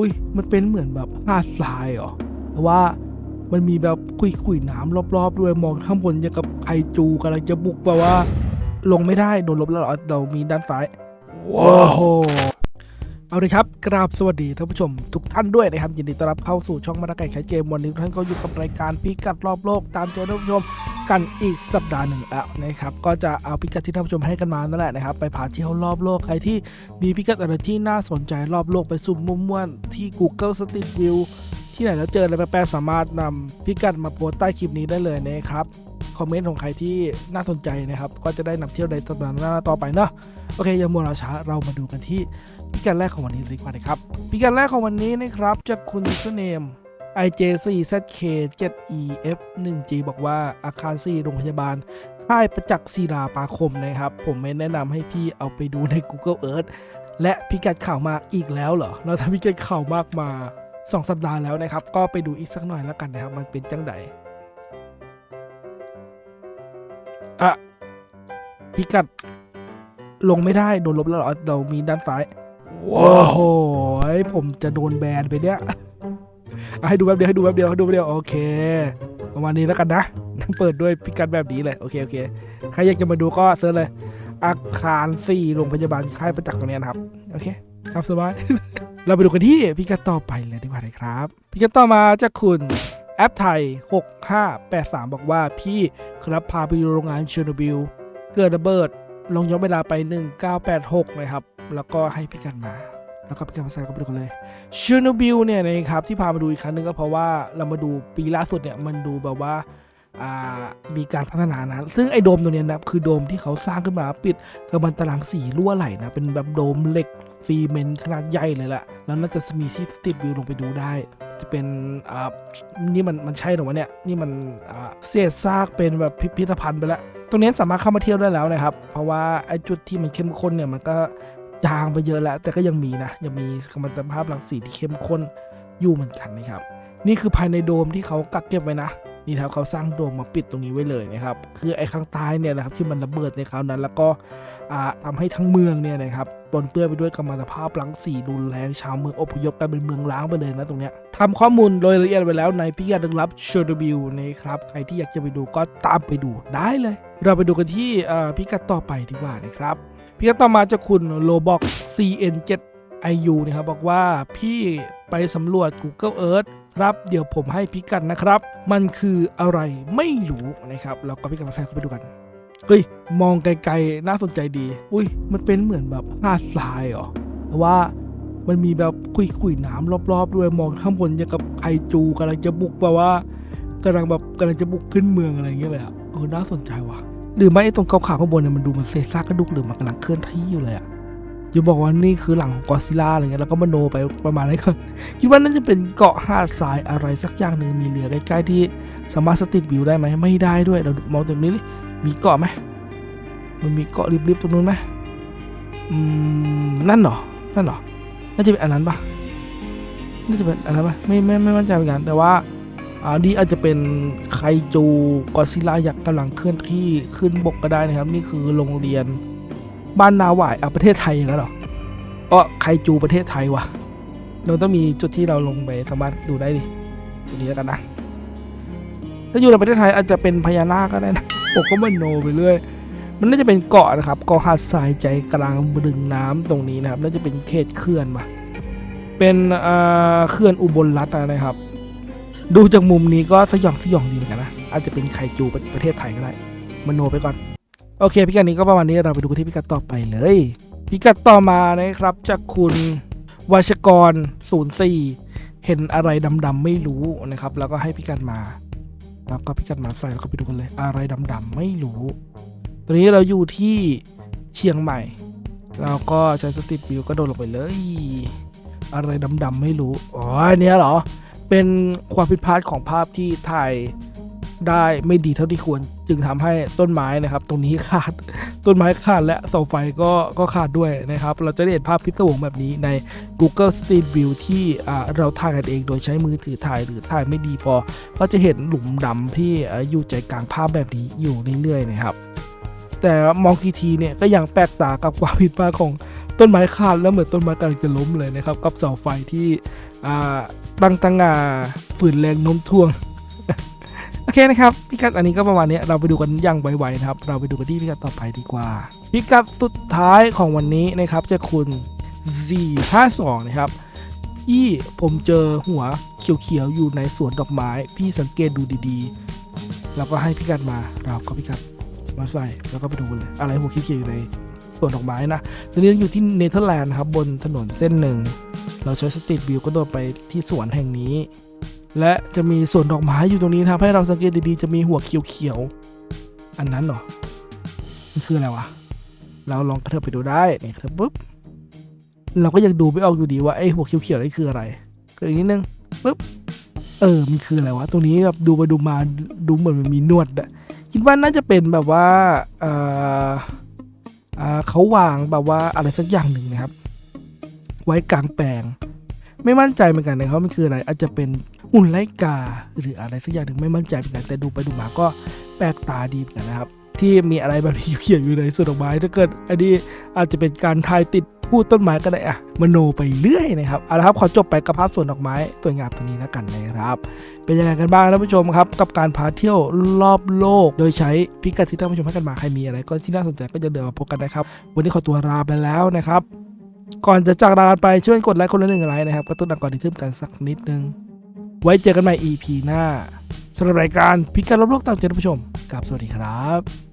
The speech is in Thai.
อุ้ยมันเป็นเหมือนแบบหาดทรายเหรอแต่ว่ามันมีแบบคุยๆน้ำรอบๆด้วยมองข้างบนยังกับไคจูกำลังจะบุกแบบว่า ลงไม่ได้โดนลบแล้วเหรอเรามีด้านซ้ายว้าวเอาเลยครับ กราบสวัสดีท่านผู้ชมทุกท่านด้วยนะครับ ยินดีต้อนรับเข้าสู่ช่องมาตาไก่ไข่เกมวันนี้ทุกท่านก็อยู่กับรายการพิกัดรอบโลกตามเจอท่านผู้ชม กันอีกสัปดาห์หนึ่งแล้วนะครับก็จะเอาพิกัดที่ท่านผู้ชมให้กันมานั่นแหละนะครับไปผ่านเที่ยวรอบโลกใครที่มีพิกัดอะไรที่น่าสนใจรอบโลกไปซุ่มม่วนๆที่ Google Street View ที่ไหนแล้วเจออะไรแปลกๆสามารถนำพิกัดมาโพสใต้คลิปนี้ได้เลยนะครับคอมเมนต์ของใครที่น่าสนใจนะครับก็จะได้นำเที่ยวในสัปดาห์หน้าต่อไปเนาะโอเคอย่ามัวราช้าเรามาดูกันที่พิกัดแรกของวันนี้เลยดีกว่านะครับพิกัดแรกของวันนี้นะครับจากคุณยูเนม IJ4ZK7EF1G บอกว่าอาคาร 4 โรงพยาบาล ค่ายประจักษ์ศิลาปาคมนะครับ ผมไม่แนะนำให้พี่เอาไปดูใน Google Earth และพิกัดข่าวมาอีกแล้วเหรอ เราทำพิกัดข่าวมากมา 2 สัปดาห์แล้วนะครับ ก็ไปดูอีกสักหน่อยแล้วกันนะครับ มันเป็นจังไดอะพิกัดลงไม่ได้โดนลบแล้วเหรอเรามีด้านซ้าย ว้าวโหยผมจะโดนแบนไปเนี่ย ให้ดูแป๊บเดียวให้ดูแป๊บเดียวให้ดูแป๊บเดียวโอเค ประมาณนี้แล้วกันนะเปิดด้วยพิกัดแบบนี้เลยโอเคโอเคใครอยากจะมาดูก็เซิร์ชเลย อาคารสี่โรงพยาบาลค่ายประจักษ์ตรงนี้นะครับโอเคครับสบาย เราไปดูกันที่พิกัดต่อไปเลยดีกว่านะครับพิกัดต่อมาจากคุณแอปไทย 6583 บอกว่าพี่ครับพาไปดูโรงงานเชอร์โนบิลเกิดระเบิดลงย้อนเวลาไป 1986 นะครับ แล้วก็ให้พิกัดมา แล้วก็พิกัดภาษาก็ไปดูกันเลยเชอร์โนบิลเนี่ยนะครับที่พามาดูอีกครั้งหนึงก็เพราะว่าเรามาดูปีล่าสุดเนี่ยมันดูแบบว่าามีการพัฒนานะ ซึ่งไอ้โดมตัวเนี้ยนะคือโดมที่เขาสร้างขึ้นมาปิดกับมันตารางสีรั่วไหลนะ เป็นแบบโดมเหล็กซีเมนต์ขนาดใหญ่เลยแหละแล้วน่าจะมีที่ติดวิวลงไปดูได้ จะเป็นอ่านี่มันมันใช่หรอวะเนี่ย นี่มันอ่าเศษซากเป็นแบบพิพิธภัณฑ์ไปแล้ว ตรงนี้สามารถเข้ามาเที่ยวได้แล้วนะครับ เพราะว่าไอ้จุดที่มันเข้มข้นเนี่ยมันก็ จางไปเยอะแล้ว แต่ก็ยังมีนะยังมีกัมมันตภาพรังสีที่เข้มข้นอยู่เหมือนกันนะครับนี่คือภายในโดมที่เขากักเก็บไว้นะนี่ครับเขาสร้างโดมมาปิดตรงนี้ไว้เลยนะครับคือไอ้ข้างใต้เนี่ยนะครับที่มันระเบิดในคราวนั้น แล้วก็อ่าทำให้ทั้งเมืองเนี่ยนะครับปนเปื้อนไปด้วยกัมมันตภาพรังสีรุนแรงชาวเมืองอพยพกลายเป็นเมืองล้างไปเลยนะตรงเนี้ยทำข้อมูลโดยละเอียดไปแล้วในพิกัดลึกลับเชอร์โนบิลนะครับใครที่อยากจะไปดูก็ตามไปดูได้เลย เราไปดูกันที่พิกัดต่อไปดีกว่านะครับ พี่ก็ต่อมาจากคุณโลบอก CN7IU นะครับบอกว่าพี่ไปสำรวจ Google Earth ครับ เดี๋ยวผมให้พิกัดนะครับ มันคืออะไรไม่รู้นะครับเราก็พิกัดมาแฟนเข้าไปดูกันเฮ้ย มองไกลๆ น่าสนใจดี อุ้ย มันเป็นเหมือนแบบหาดทรายเหรอแต่ว่ามันมีแบบคุยๆน้ำรอบๆ ด้วยมองข้างบนยังกับไคจูกำลังจะบุกแบบว่ากำลังแบบกำลังจะบุกขึ้นเมืองอะไรอย่างเงี้ยเลยอะเออน่าสนใจว่ะ หรือไม่ไอ้ตรงขาวๆข้างบนเนี่ยมันดูเหมันเศษซากกระดูกหรือมันกำลังเคลื่อนที่อยู่เลยอะอย่าบอกว่านี่คือหลังของกอซิล่าอะไรเงี้ยแล้วก็มโนไปประมาณนี้ก็คิดว่าน่าจะเป็นเกาะหาดทรายอะไรสักอย่างหนึ่งมีเรือใกล้ๆที่สามารถสติดวิวได้ไหมไม่ได้ด้วยเรามองตรงนี้ดิมีเกาะไหมมันมีเกาะริบๆตรงนู้นไหมอืมนั่นเหรอนั่นเหรอน่าจะเป็นอันนั้นปะน่าจะเป็นอันนั้นปะไม่ไม่ไม่มั่นใจเหมือนกันแต่ว่า อ่านี่อาจจะเป็นไคจูกอซิล่ายักษ์กำลังเคลื่อนที่ขึ้นบกก็ได้นะครับ นี่คือโรงเรียนบ้านนาหวายอะประเทศไทยงั้นหรออ๋อไคจูประเทศไทยวะเราต้องมีจุดที่เราลงไปสามารถดูได้ดิตรงนี้แล้วกันนะถ้าอยู่ในประเทศไทยอาจจะเป็นพญานาคก็ได้นะผมก็มันโนไปเรื่อยมันน่าจะเป็นเกาะนะครับเกาะหาดทรายใจกลางบึงน้ำตรงนี้นะครับ น่าจะเป็นเขตเขื่อนปะเป็นเอ่อเขื่อนอุบลรัตน์นะครับ ดูจากมุมนี้ก็สยองสยองดีเหมือนกันนะอาจจะเป็นไคจูประประเทศไทยก็ได้มโนไปก่อน โอเคพิกัดนี้ก็ประมาณนี้เราไปดูกันที่พิกัดต่อไปเลยพิกัดต่อมานะครับจากคุณวชกร 04 เห็นอะไรดำๆไม่รู้นะครับ แล้วก็ให้พิกัดมา แล้วก็พิกัดมาใส่แล้วก็ไปดูกันเลยอะไรดำๆไม่รู้ ตอนนี้เราอยู่ที่เชียงใหม่เราก็ใช้สติปิวก็โดดลงไปเลย อะไรดำๆไม่รู้อ๋ออันเนี้ยเหรอ เป็นความผิดพลาดของภาพที่ถ่ายได้ไม่ดีเท่าที่ควร จึงทำให้ต้นไม้นะครับ ตรงนี้ขาดต้นไม้ขาดและเสาไฟก็ก็ขาดด้วยนะครับ เราจะได้เห็นภาพพิศวงแบบนี้ใน Google Street View ที่เราถ่ายกันเองโดยใช้มือถือถ่ายหรือถ่ายไม่ดีพอ ก็จะเห็นหลุมดำที่อยู่ใจกลางภาพแบบนี้อยู่เรื่อยๆนะครับ แต่มองทีทีเนี่ยก็ยังแปลกตากับความผิดพลาดของต้นไม้ขาดแล้วเหมือนต้นไม้กำลังจะล้มเลยนะครับ กับเสาไฟที่ ตั้งตังงาฝืนแรงโน้มถ่วง โอเคนะครับพิกัดอันนี้ก็ประมาณนี้เราไปดูกันอย่างไวๆนะครับ เราไปดูกันที่พิกัดต่อไปดีกว่าพิกัดสุดท้ายของวันนี้นะครับจะคุณ Z52 นะครับพี่ผมเจอหัวเขียวๆอยู่ในสวนดอกไม้ พี่สังเกตดูดีๆ แล้วก็ให้พิกัดมาเราก็พิกัดมาใส่แล้วก็ไปดูเลยอะไรหัวเขียวๆอยู่ในสวนดอกไม้นะตอนนี้อยู่ที่เนเธอร์แลนด์นะครับบนถนนเส้นหนึ่ง เราใช้สตรีทวิวก็โดดไปที่สวนแห่งนี้ และจะมีสวนดอกไม้อยู่ตรงนี้นะครับให้เราสังเกตดีๆจะมีหัวเขียวๆอันนั้นเหรอมันคืออะไรวะเราลองกระเถิบไปดูได้เนี่ยกระเถิบปุ๊บเราก็ยังดูไม่ออกอยู่ดีว่าไอ้หัวเขียวๆนี่คืออะไรก็อีกนิดนึงปุ๊บเออมันคืออะไรวะตรงนี้แบบดูไปดูมาดูเหมือนมันมีนวดอะคิดว่าน่าจะเป็นแบบว่าเอออ่าเขาวางแบบว่าอะไรสักอย่างหนึ่งนะครับ ไว้กลางแปลง ไม่มั่นใจเหมือนกันนะครับมันคืออะไรอาจจะเป็นหุ่นไลกา หรืออะไรสักอย่างหนึ่งไม่มั่นใจเหมือนกันแต่ดูไปดูมาก็แปลกตาดีเหมือนกันนะครับ ที่มีอะไรแบบนี้เขียนอยู่ในสวนดอกไม้ถ้าเกิดอันนี้อาจจะเป็นการทายติดพูดต้นไม้ก็ได้อะมโนไปเรื่อยนะครับเอาละครับขอจบไปกับภาพสวนดอกไม้สวยงามตัวนี้แล้วกันนะครับ เป็นยังไงกันบ้างท่านผู้ชมครับ กับการพาเที่ยวรอบโลก โดยใช้พิกัดที่ท่านผู้ชมให้กันมาใครมีอะไร ก็ที่น่าสนใจก็จะเดินมาพบกันนะครับ วันนี้ขอตัวลาไปแล้วนะครับ ก่อนจะจากลากันไปช่วยกดไลค์คนละหนึ่งไลค์นะครับกระตุ้นอักก่อนที่ทึมกันสักนิดนึง ไว้เจอกันใหม่ EP หน้าสำหรับรายการพิการลบโลกตามเจท่านผู้ชมกับสวัสดีครับ